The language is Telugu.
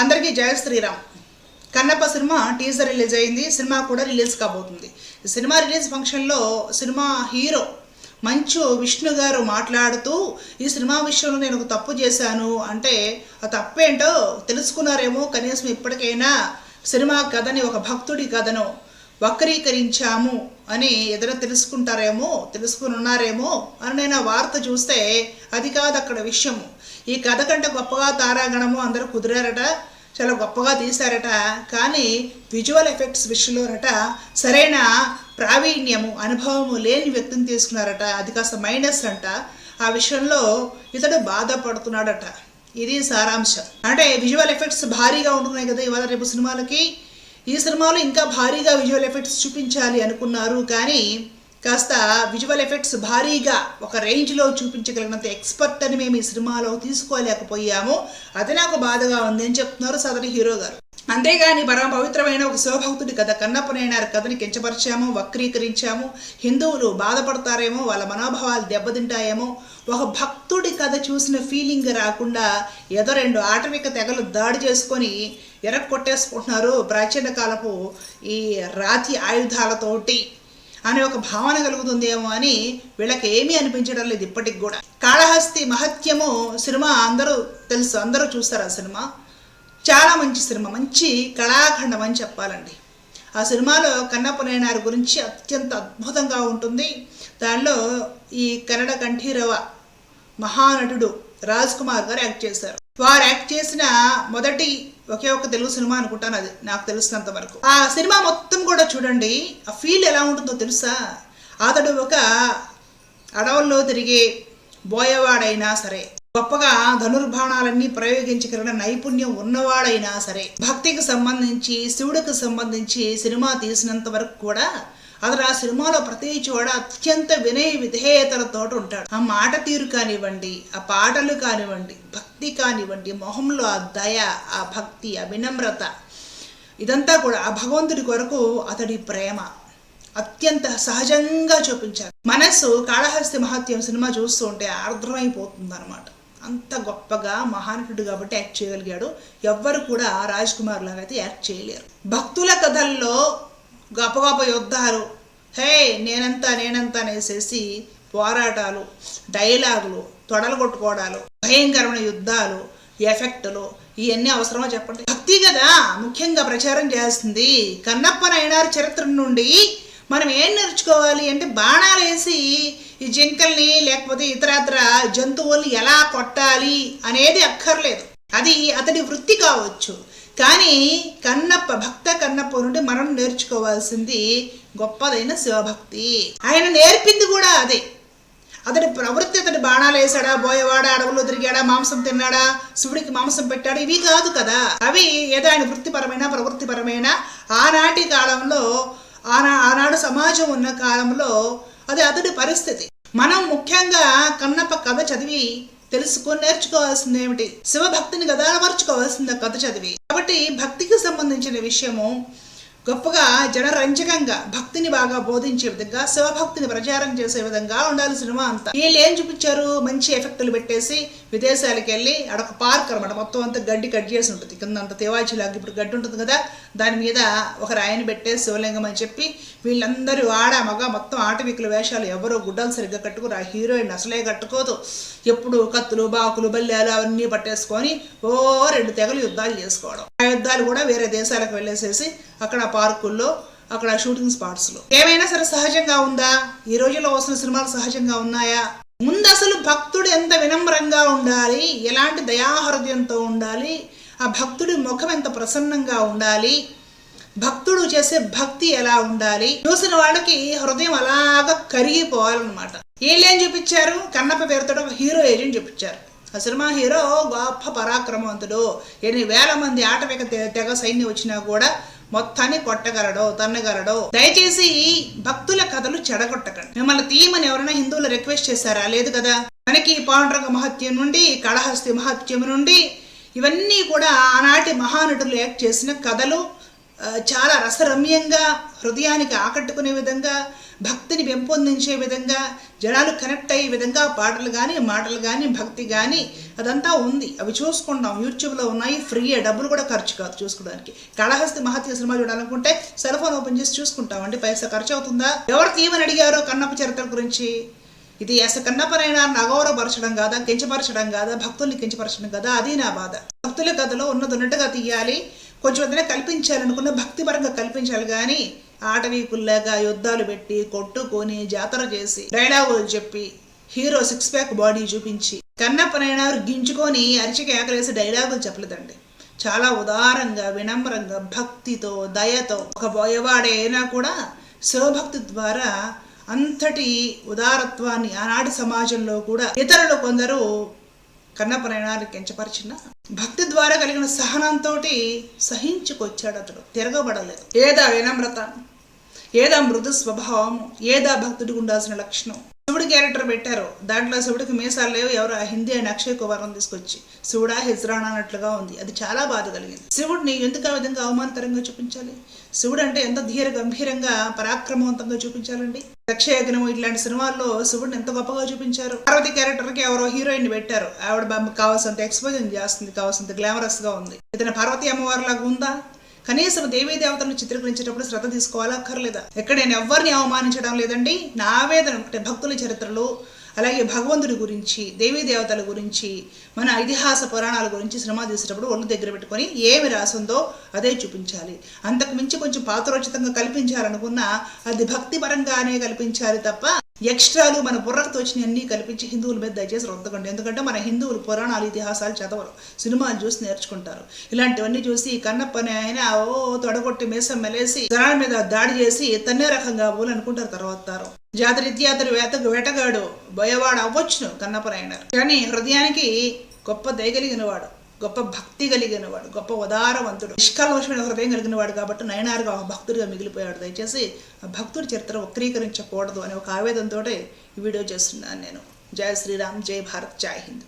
అందరికీ జయ Sriram. Kannappa cinema teaser release అయింది సినిమా కూడా రిలీజ్ కాబోతుంది. సినిమా రిలీజ్ ఫంక్షన్లో సినిమా హీరో మంచు విష్ణు గారు మాట్లాడుతూ ఈ సినిమా విషయంలో నేను ఒక తప్పు చేశాను. అంటే ఆ తప్పేంటో తెలుసుకున్నారేమో కనీసం ఇప్పటికైనా సినిమా కథని ఒక భక్తుడి కథను వక్రీకరించాము అని ఏదైనా తెలుసుకుంటారేమో తెలుసుకుని ఉన్నారేమో అని నేను ఆ వార్త చూస్తే అది కాదు అక్కడ విషయము. ఈ కథ కంటే గొప్పగా తారాగణము అందరూ కుదిరారట చాలా గొప్పగా తీశారట కానీ విజువల్ ఎఫెక్ట్స్ విషయంలోనట సరైన ప్రావీణ్యము అనుభవము లేని వ్యక్తిని తీసుకున్నారట. అది కాస్త మైనస్ అంట. ఆ విషయంలో ఇతడు బాధపడుతున్నాడట. ఇది సారాంశం. అంటే విజువల్ ఎఫెక్ట్స్ భారీగా ఉంటున్నాయి కదా ఇవాళ రేపు సినిమాలకి. ఈ సినిమాలో ఇంకా భారీగా విజువల్ ఎఫెక్ట్స్ చూపించాలి అనుకున్నారు. కానీ కాస్త విజువల్ ఎఫెక్ట్స్ భారీగా ఒక రేంజ్లో చూపించగలిగినంత ఎక్స్పర్ట్ అని మేము ఈ సినిమాలో తీసుకోలేకపోయాము. అది నాకు బాధగా ఉంది అని చెప్తున్నారు సదరి హీరో గారు. అంతేగాని పరమ పవిత్రమైన ఒక శివభక్తుడి కథ కన్నప్పనైనారు కథని కించపరిచాము వక్రీకరించాము హిందువులు బాధపడతారేమో వాళ్ళ మనోభావాలు దెబ్బతింటాయేమో ఒక భక్తుడి కథ చూసిన ఫీలింగ్ రాకుండా ఏదో రెండు ఆటవిక తెగలు దాడి చేసుకొని ఎరగ కొట్టేసుకుంటున్నారు ప్రాచీన కాలపు ఈ రాతి ఆయుధాలతోటి అనే ఒక భావన కలుగుతుందేమో అని వీళ్ళకి ఏమీ అనిపించడం లేదు ఇప్పటికి కూడా. కాళహస్తి మహత్యము సినిమా అందరూ తెలుసు అందరూ చూస్తారు ఆ సినిమా. చాలా మంచి సినిమా మంచి కళాఖండం అని చెప్పాలండి. ఆ సినిమాలో కన్నప్ప నాయనార్ గురించి అత్యంత అద్భుతంగా ఉంటుంది. దానిలో ఈ కన్నడ కంఠీరవ మహానటుడు రాజ్ కుమార్ గారు యాక్ట్ చేశారు. వారు యాక్ట్ చేసిన మొదటి ఒకే ఒక తెలుగు సినిమా అనుకుంటాను అది నాకు తెలిసినంత వరకు. ఆ సినిమా మొత్తం కూడా చూడండి ఆ ఫీల్ ఎలా ఉంటుందో తెలుసా? అతడు ఒక అడవుల్లో తిరిగే బోయవాడైనా సరే గొప్పగా ధనుర్బాణాలన్నీ ప్రయోగించగలిగిన నైపుణ్యం ఉన్నవాడైనా సరే భక్తికి సంబంధించి శివుడికి సంబంధించి సినిమా తీసినంత వరకు కూడా అతను ఆ సినిమాలో ప్రతి చోట అత్యంత వినయ విధేయతలతో ఉంటాడు. ఆ మాట తీరు కానివ్వండి ఆ పాటలు కానివ్వండి భక్తి కానివ్వండి మొహంలో ఆ దయ ఆ భక్తి ఆ వినమ్రత ఇదంతా కూడా ఆ భగవంతుడి కొరకు అతడి ప్రేమ అత్యంత సహజంగా చూపించారు. మనస్సు కాళహస్తి మహత్యం సినిమా చూస్తూ ఉంటే ఆర్ద్రమైపోతుంది అనమాట అంత గొప్పగా మహానటుడు కాబట్టి యాక్ట్ చేయగలిగాడు. ఎవ్వరు కూడా రాజ్ కుమార్ లాగా అయితే యాక్ట్ చేయలేరు. భక్తుల కథల్లో గొప్ప గొప్ప యుద్ధాలు హే నేనంతా నేనంతా అనేసేసి పోరాటాలు డైలాగులు తొడలు కొట్టుకోవడాలు భయంకరమైన యుద్ధాలు ఎఫెక్టులు ఇవన్నీ అవసరమో చెప్పండి? భక్తి కదా ముఖ్యంగా ప్రచారం చేస్తుంది కన్నప్ప నయనార్ చరిత్ర నుండి మనం ఏం నేర్చుకోవాలి అంటే బాణాలు వేసి ఈ జింకల్ని లేకపోతే ఇతరత్ర జంతువుల్ని ఎలా కొట్టాలి అనేది అక్కర్లేదు. అది అతడి వృత్తి కావచ్చు. కానీ కన్నప్ప భక్త కన్నప్ప నుండి మనం నేర్చుకోవాల్సింది గొప్పదైన శివభక్తి. ఆయన నేర్పింది కూడా అదే. అతడి ప్రవృత్తి అతడి బాణాలు వేసాడా బోయవాడా అడవుల్లో తిరిగాడా మాంసం తిన్నాడా శివుడికి మాంసం పెట్టాడు ఇవి కాదు కదా. అవి ఏదో ఆయన వృత్తిపరమైన ప్రవృత్తిపరమైన ఆనాటి కాలంలో ఆనా ఆనాడు సమాజం ఉన్న కాలంలో అది అతడి పరిస్థితి. మనం ముఖ్యంగా కన్నప్ప కథ చదివి తెలుసుకొని నేర్చుకోవాల్సింది ఏమిటి? శివభక్తిని గదాలమర్చుకోవాల్సింది కథ చదివి. కాబట్టి భక్తికి సంబంధించిన విషయము గొప్పగా జనరంజకంగా భక్తిని బాగా బోధించే విధంగా శివభక్తిని ప్రచారం చేసే విధంగా ఉండాలి సినిమా అంతా. వీళ్ళు ఏం చూపించారు మంచి ఎఫెక్టులు పెట్టేసి విదేశాలకు వెళ్ళి అడొక పార్క్ అనమాట మొత్తం అంతా గడ్డి కట్ చేసి ఉంటుంది. కింద అంత తేవాచిలాగా ఇప్పుడు గడ్డి ఉంటుంది కదా దాని మీద ఒక రాయిని పెట్టే శివలింగం అని చెప్పి వీళ్ళందరూ ఆడ మగ మొత్తం ఆటవికుల వేషాలు ఎవరో గుడ్డలు సరిగ్గా కట్టుకోరు. ఆ హీరోయిన్ అసలే కట్టుకోదు. ఎప్పుడు కత్తులు బాకులు బల్లెలు అవన్నీ పట్టేసుకొని ఓ రెండు తెగలు యుద్ధాలు చేసుకోవడం. ఆ యుద్ధాలు కూడా వేరే దేశాలకు వెళ్ళేసేసి అక్కడ పార్కుల్లో అక్కడ షూటింగ్ స్పాట్స్లో. ఏమైనా సరే సహజంగా ఉందా? ఈ రోజుల్లో వస్తున్న సినిమాలు సహజంగా ఉన్నాయా? ముందు అసలు భక్తుడు ఎంత వినమ్రంగా ఉండాలి? ఎలాంటి దయాహృదయంతో ఉండాలి? ఆ భక్తుడి ముఖం ఎంత ప్రసన్నంగా ఉండాలి? భక్తుడు చేసే భక్తి ఎలా ఉండాలి? చూసిన వాళ్ళకి హృదయం అలాగా కరిగిపోవాలన్నమాట. ఏలేం చూపించారు? కన్నప్ప పేరుతో ఒక హీరో ఏజెంట్ చూపించారు. ఆ సినిమా హీరో గొప్ప పరాక్రమవంతుడు. ఎన్ని వేల మంది ఆటవిక తెగ సైన్యం వచ్చినా కూడా మొత్తాన్ని కొట్టగలడో తన్నగలడో. దయచేసి భక్తుల కథలు చెడగొట్టకండి. మిమ్మల్ని తీయమని ఎవరైనా హిందువులు రిక్వెస్ట్ చేశారా? లేదు కదా? మనకి పాండురంగ మహత్యం నుండి కాళహస్తి మహత్యం నుండి ఇవన్నీ కూడా ఆనాటి మహానటులు యాక్ట్ చేసిన కథలు. చాలా రసరమ్యంగా హృదయానికి ఆకట్టుకునే విధంగా భక్తిని పెంపొందించే విధంగా జనాలు కనెక్ట్ అయ్యే విధంగా పాటలు కానీ మాటలు కానీ భక్తి కానీ అదంతా ఉంది. అవి చూసుకుంటాం. యూట్యూబ్లో ఉన్నాయి. ఫ్రీ డబ్బులు కూడా ఖర్చు కాదు చూసుకోవడానికి. కాళహస్తి మహత్య సినిమా చూడాలనుకుంటే సెల్ ఫోన్ ఓపెన్ చేసి చూసుకుంటాం అండి పైసా ఖర్చు అవుతుందా? ఎవరు తీయమని అడిగారో కన్నప్ప చరిత్ర గురించి? ఇది అసలు కన్నపనైనా అగౌరవపరచడం కాదా? కించపరచడం కాదా? భక్తుల్ని కించపరచడం కాదా? అది నా బాధ. భక్తుల కథలో ఉన్నది ఉన్నట్టుగా తీయాలి. కొంచెం ఏదైనా కల్పించాలనుకున్న భక్తిపరంగా కల్పించాలి. కానీ ఆటవీకుల్లాగా యుద్ధాలు పెట్టి కొట్టుకొని జాతర చేసి డైలాగులు చెప్పి హీరో సిక్స్ ప్యాక్ బాడీ చూపించి కన్నప్పనైనా గింజుకొని అరిచికి ఆకలేసి డైలాగులు చెప్పలేదండి. చాలా ఉదారంగా వినమ్రంగా భక్తితో దయతో ఒక బోయవాడే అయినా కూడా శివభక్తి ద్వారా అంతటి ఉదారత్వాన్ని ఆనాటి సమాజంలో కూడా ఇతరులు కొందరు కన్నపనయనాన్ని కించపరిచిన భక్తి ద్వారా కలిగిన సహనంతో సహించుకొచ్చాడు అతడు తిరగబడలేదు. ఏదా వినమ్రత? ఏదా మృదు స్వభావము ఏదా భక్తుడికి ఉండాల్సిన లక్షణం? శివుడు క్యారెక్టర్ పెట్టారు. దాంట్లో శివుడికి మీసాలు లేవు. ఎవరు? హిందీ అయిన అక్షయ్ కుమార్ని తీసుకొచ్చి. శివుడా హిజ్రానా అన్నట్లుగా ఉంది. అది చాలా బాధ కలిగింది. శివుడిని ఎందుకు ఆ విధంగా అవమానకరంగా చూపించాలి? శివుడు అంటే ఎంత ధీర గంభీరంగా పరాక్రమవంతంగా చూపించాలండి? దక్షయజ్ఞం ఇట్లాంటి సినిమాల్లో శివుడిని ఎంత గొప్పగా చూపించారు? పార్వతి క్యారెక్టర్కి ఎవరో హీరోయిన్ పెట్టారు. ఆవిడ బామ్మ కావాల్సినంత ఎక్స్పోజన్ చేస్తుంది. కావాల్సినంత గ్లామరస్గా ఉంది. ఇతను పార్వతి అమ్మవారి లాగా ఉందా? కనీసం దేవీ దేవతలను చిత్రీకరించేటప్పుడు శ్రద్ధ తీసుకోవాలా? అక్కర్లేదా? ఎక్కడ నేను ఎవరిని అవమానించడం లేదండి. నా ఆవేదన ఒకటే భక్తుల చరిత్రలో అలాగే భగవంతుడి గురించి దేవీ దేవతల గురించి మన ఇతిహాస పురాణాల గురించి సినిమా తీసేటప్పుడు ఒళ్ళు దగ్గర పెట్టుకొని ఏమి రాసిందో అదే చూపించాలి. అంతకు మించి కొంచెం పాత్రోచితంగా కల్పించాలనుకున్నా అది భక్తిపరంగానే కల్పించాలి తప్ప ఎక్స్ట్రాలు మన బుర్రకు తోచిన అన్ని కల్పించి హిందువుల మీద దయచేసి రుద్దకండి ఎందుకంటే మన హిందువులు పురాణాలు ఇతిహాసాలు చదవరు. సినిమాలు చూసి నేర్చుకుంటారు. ఇలాంటివన్నీ చూసి కన్నప్పని ఆయన ఓ తొడగొట్టి మీసం మెలేసి జనాల మీద దాడి చేసి తన్నే రకంగా పోలు అనుకుంటారు తర్వాత తరం. జాతరీత్యా అతడు వేత వేటగాడు భయవాడు అవ్వచ్చును కన్నప్పనాయనారు కానీ హృదయానికి గొప్ప దయగలిగిన వాడు గొప్ప భక్తి కలిగిన వాడు గొప్ప ఉదారవంతుడు నిష్కల్మషమైన హృదయం కలిగిన వాడు కాబట్టి నయనారుగా ఒక భక్తుడిగా మిగిలిపోయాడు. దయచేసి ఆ భక్తుడి చరిత్ర వక్రీకరించకూడదు అనే ఒక ఆవేదంతో ఈ వీడియో చేస్తున్నాను నేను. జై శ్రీరామ్ జై భారత్ జై హింద్.